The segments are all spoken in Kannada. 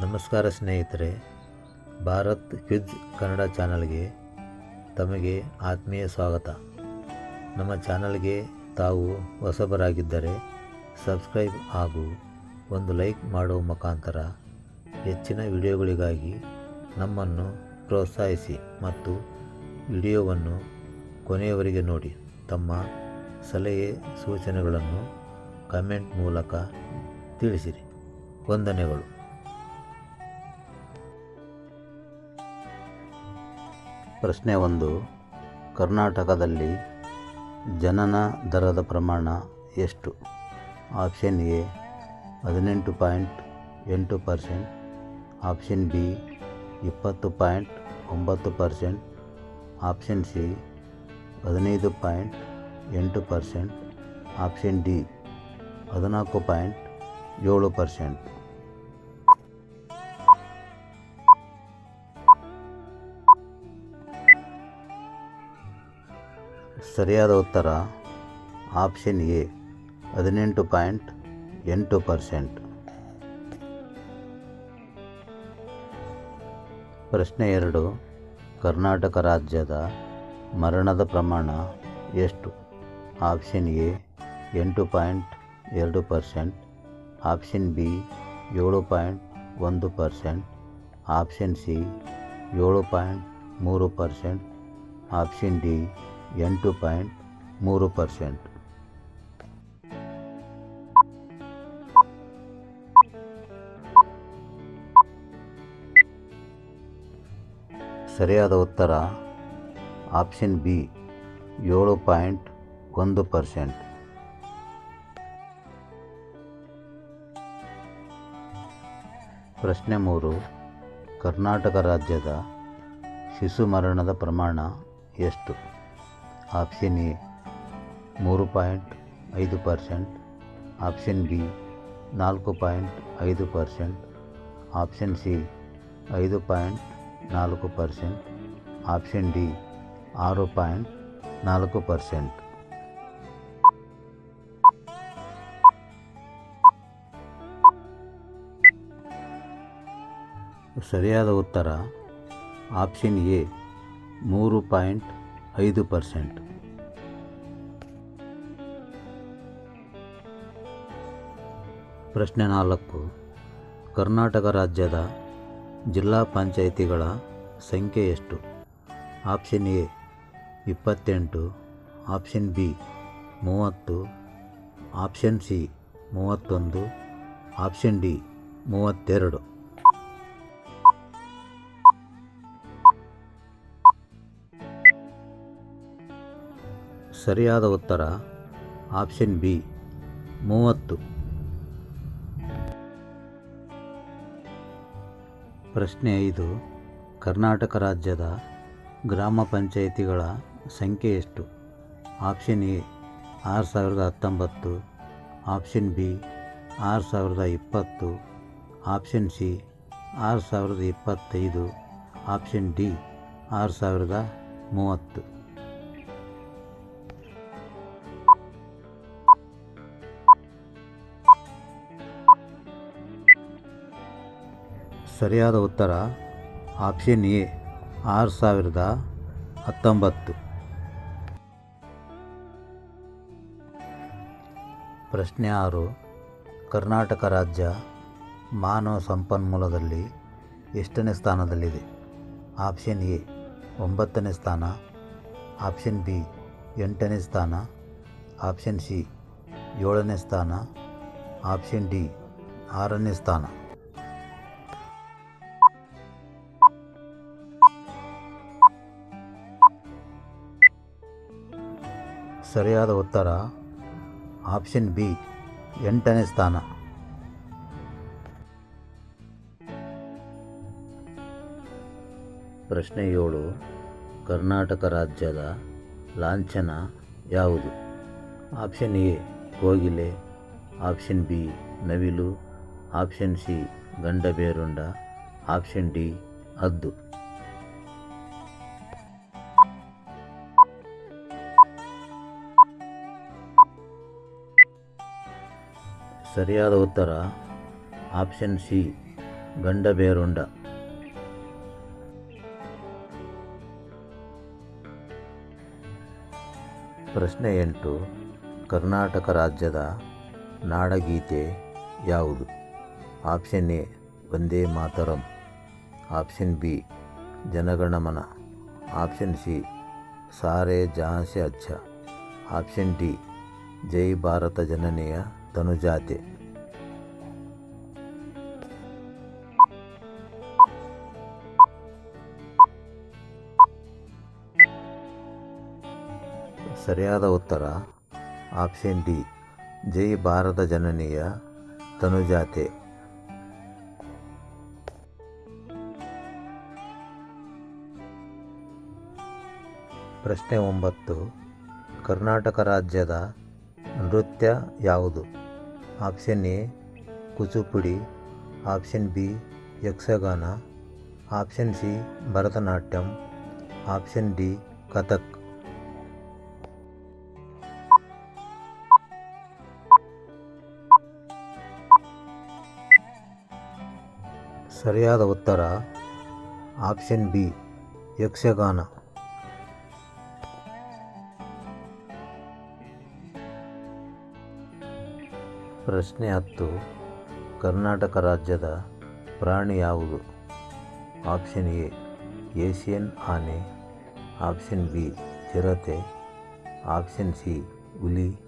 ನಮಸ್ಕಾರ ಸ್ನೇಹಿತರೆ, ಭಾರತ್ ಕ್ವಿಜ್ ಕನ್ನಡ ಚಾನಲ್ಗೆ ತಮಗೆ ಆತ್ಮೀಯ ಸ್ವಾಗತ. ನಮ್ಮ ಚಾನಲ್ಗೆ ತಾವು ಹೊಸಬರಾಗಿದ್ದರೆ ಸಬ್ಸ್ಕ್ರೈಬ್ ಹಾಗೂ ಒಂದು ಲೈಕ್ ಮಾಡುವ ಮುಖಾಂತರ ಹೆಚ್ಚಿನ ವಿಡಿಯೋಗಳಿಗಾಗಿ ನಮ್ಮನ್ನು ಪ್ರೋತ್ಸಾಹಿಸಿ ಮತ್ತು ವಿಡಿಯೋವನ್ನು ಕೊನೆಯವರೆಗೆ ನೋಡಿ. ತಮ್ಮ ಸಲಹೆ ಸೂಚನೆಗಳನ್ನು ಕಮೆಂಟ್ ಮೂಲಕ ತಿಳಿಸಿರಿ. ವಂದನೆಗಳು. ಪ್ರಶ್ನೆ ಒಂದು. ಕರ್ನಾಟಕದಲ್ಲಿ ಜನನ ದರದ ಪ್ರಮಾಣ ಎಷ್ಟು? ಆಪ್ಷನ್ ಎ, ಹದಿನೆಂಟು ಪಾಯಿಂಟ್ ಎಂಟು ಪರ್ಸೆಂಟ್. ಆಪ್ಷನ್ ಬಿ, ಇಪ್ಪತ್ತು ಪಾಯಿಂಟ್ ಒಂಬತ್ತು ಪರ್ಸೆಂಟ್. ಆಪ್ಷನ್ ಸಿ, ಹದಿನೈದು ಪಾಯಿಂಟ್ ಎಂಟು ಪರ್ಸೆಂಟ್. ಆಪ್ಷನ್ ಡಿ, ಹದಿನಾಲ್ಕು ಪಾಯಿಂಟ್ ಏಳು ಪರ್ಸೆಂಟ್. ಸರಿಯಾದ ಉತ್ತರ ಆಪ್ಷನ್ ಎ ಹದಿನೆಂಟು ಪಾಯಿಂಟ್ ಎಂಟು ಪರ್ಸೆಂಟ್. ಪ್ರಶ್ನೆ ಎರಡು, ಕರ್ನಾಟಕ ರಾಜ್ಯದ ಮರಣದ ಪ್ರಮಾಣ ಎಷ್ಟು? ಆಪ್ಷನ್ ಎ ಎಂಟು ಪಾಯಿಂಟ್ ಎರಡು ಪರ್ಸೆಂಟ್. ಆಪ್ಷನ್ ಬಿ ಏಳು ಪಾಯಿಂಟ್ ಒಂದು ಪರ್ಸೆಂಟ್. ಆಪ್ಷನ್ ಸಿ ಏಳು ಪಾಯಿಂಟ್ ಮೂರು ಪರ್ಸೆಂಟ್. ಆಪ್ಷನ್ ಡಿ ಎಂಟು ಪಾಯಿಂಟ್ ಮೂರು ಪರ್ಸೆಂಟ್. ಸರಿಯಾದ ಉತ್ತರ ಆಪ್ಷನ್ ಬಿ, ಏಳು ಪಾಯಿಂಟ್ ಒಂದು ಪರ್ಸೆಂಟ್. ಪ್ರಶ್ನೆ ಮೂರು, ಕರ್ನಾಟಕ ರಾಜ್ಯದ ಶಿಶು ಮರಣದ ಪ್ರಮಾಣ ಎಷ್ಟು? ಆಪ್ಷನ್ ಎ ಮೂರು ಪಾಯಿಂಟ್ ಐದು ಪರ್ಸೆಂಟ್ ಆಪ್ಷನ್ ಬಿ ನಾಲ್ಕು ಪಾಯಿಂಟ್ ಐದು ಪರ್ಸೆಂಟ್ ಆಪ್ಷನ್ ಸಿ ಐದು ಪಾಯಿಂಟ್ ನಾಲ್ಕು ಪರ್ಸೆಂಟ್ ಆಪ್ಷನ್ ಡಿ ಆರು ಪಾಯಿಂಟ್ ನಾಲ್ಕು ಪರ್ಸೆಂಟ್ ಸರಿಯಾದ ಉತ್ತರ ಆಪ್ಷನ್ ಎ ಮೂರು ಪಾಯಿಂಟ್ ಐದು ಪರ್ಸೆಂಟ್. ಪ್ರಶ್ನೆ ನಾಲ್ಕು. ಕರ್ನಾಟಕ ರಾಜ್ಯದ ಜಿಲ್ಲಾ ಪಂಚಾಯಿತಿಗಳ ಸಂಖ್ಯೆ ಎಷ್ಟು? ಆಪ್ಷನ್ ಎ, ಇಪ್ಪತ್ತೆಂಟು. ಆಪ್ಷನ್ ಬಿ, ಮೂವತ್ತು. ಆಪ್ಷನ್ ಸಿ, ಮೂವತ್ತೊಂದು. ಆಪ್ಷನ್ ಡಿ, ಮೂವತ್ತೆರಡು. ಸರಿಯಾದ ಉತ್ತರ ಆಪ್ಷನ್ ಬಿ ಮೂವತ್ತು. ಪ್ರಶ್ನೆ ಐದು, ಕರ್ನಾಟಕ ರಾಜ್ಯದ ಗ್ರಾಮ ಪಂಚಾಯಿತಿಗಳ ಸಂಖ್ಯೆ ಎಷ್ಟು? ಆಪ್ಷನ್ ಎ ಆರು ಸಾವಿರದ ಹತ್ತೊಂಬತ್ತು. ಆಪ್ಷನ್ ಬಿ ಆರು ಸಾವಿರದ ಇಪ್ಪತ್ತು. ಆಪ್ಷನ್ ಸಿ ಆರು ಸಾವಿರದ ಇಪ್ಪತ್ತೈದು. ಆಪ್ಷನ್ ಡಿ ಆರು ಸಾವಿರದ ಮೂವತ್ತು. ಸರಿಯಾದ ಉತ್ತರ ಆಪ್ಷನ್ ಎ, ಆರು ಸಾವಿರದ ಹತ್ತೊಂಬತ್ತು. ಪ್ರಶ್ನೆ ಆರು, ಕರ್ನಾಟಕ ರಾಜ್ಯ ಮಾನವ ಸಂಪನ್ಮೂಲದಲ್ಲಿ ಎಷ್ಟನೇ ಸ್ಥಾನದಲ್ಲಿದೆ? ಆಪ್ಷನ್ ಎ, ಒಂಬತ್ತನೇ ಸ್ಥಾನ. ಆಪ್ಷನ್ ಬಿ, ಎಂಟನೇ ಸ್ಥಾನ. ಆಪ್ಷನ್ ಸಿ, ಏಳನೇ ಸ್ಥಾನ. ಆಪ್ಷನ್ ಡಿ, ಆರನೇ ಸ್ಥಾನ. ಸರಿಯಾದ ಉತ್ತರ ಆಪ್ಷನ್ ಬಿ, ಎಂಟನೇ ಸ್ಥಾನ. ಪ್ರಶ್ನೆ ಏಳು, ಕರ್ನಾಟಕ ರಾಜ್ಯದ ಲಾಂಛನ ಯಾವುದು? ಆಪ್ಷನ್ ಎ, ಕೋಗಿಲೆ. ಆಪ್ಷನ್ ಬಿ, ನವಿಲು. Option C, Gandaberunda. Option D, ಹದ್ದು. ಸರಿಯಾದ ಉತ್ತರ ಆಪ್ಷನ್ ಸಿ ಗಂಡಬೇರುಂಡ ಪ್ರಶ್ನೆ ಎಂಟು ಕರ್ನಾಟಕ ರಾಜ್ಯದ ನಾಡಗೀತೆ ಯಾವುದು option A Vande Mataram option B Jana Gana Mana option C Saare Jahan Se ಅಚ್ಚ ಆಪ್ಷನ್ ಡಿ ಜೈ ಭಾರತ ಜನನಿಯ ತನುಜಾತೆ ಸರಿಯಾದ ಉತ್ತರ, ಆಪ್ಷನ್ ಡಿ, ಜೈ ಭಾರತ ಜನನಿಯ ತನುಜಾತೆ ಪ್ರಶ್ನೆ ಒಂಬತ್ತು, ಕರ್ನಾಟಕ ರಾಜ್ಯದ ನೃತ್ಯ ಯಾವುದು? Option A Kuchipudi option B Yakshagana option C Bharatanatyam option D Kathak ಸರಿಯಾದ ಉತ್ತರ ಆಪ್ಷನ್ ಬಿ ಯಕ್ಷಗಾನ ಪ್ರಶ್ನೆ ಹತ್ತು. ಕರ್ನಾಟಕ ರಾಜ್ಯದ ಪ್ರಾಣಿ ಯಾವುದು? ಆಪ್ಷನ್ ಎ, ಏಷಿಯನ್ ಆನೆ. ಆಪ್ಷನ್ ಬಿ, ಚಿರತೆ. ಆಪ್ಷನ್ ಸಿ, ಹುಲಿ.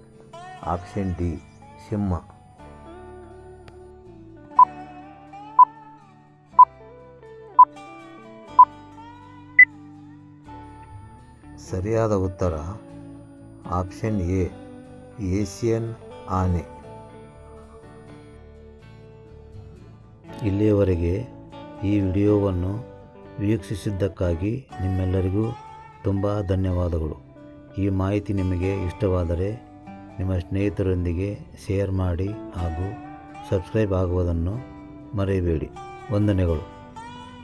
ಆಪ್ಷನ್ ಡಿ, ಸಿಂಹ. ಸರಿಯಾದ ಉತ್ತರ ಆಪ್ಷನ್ ಎ, ಏಷಿಯನ್ ಆನೆ. ಇಲ್ಲಿಯವರೆಗೆ ಈ ವಿಡಿಯೋವನ್ನು ವೀಕ್ಷಿಸಿದ್ದಕ್ಕಾಗಿ ನಿಮ್ಮೆಲ್ಲರಿಗೂ ತುಂಬ ಧನ್ಯವಾದಗಳು. ಈ ಮಾಹಿತಿ ನಿಮಗೆ ಇಷ್ಟವಾದರೆ ನಿಮ್ಮ ಸ್ನೇಹಿತರೊಂದಿಗೆ ಶೇರ್ ಮಾಡಿ ಹಾಗೂ ಸಬ್ಸ್ಕ್ರೈಬ್ ಆಗುವುದನ್ನು ಮರೆಯಬೇಡಿ. ವಂದನೆಗಳು.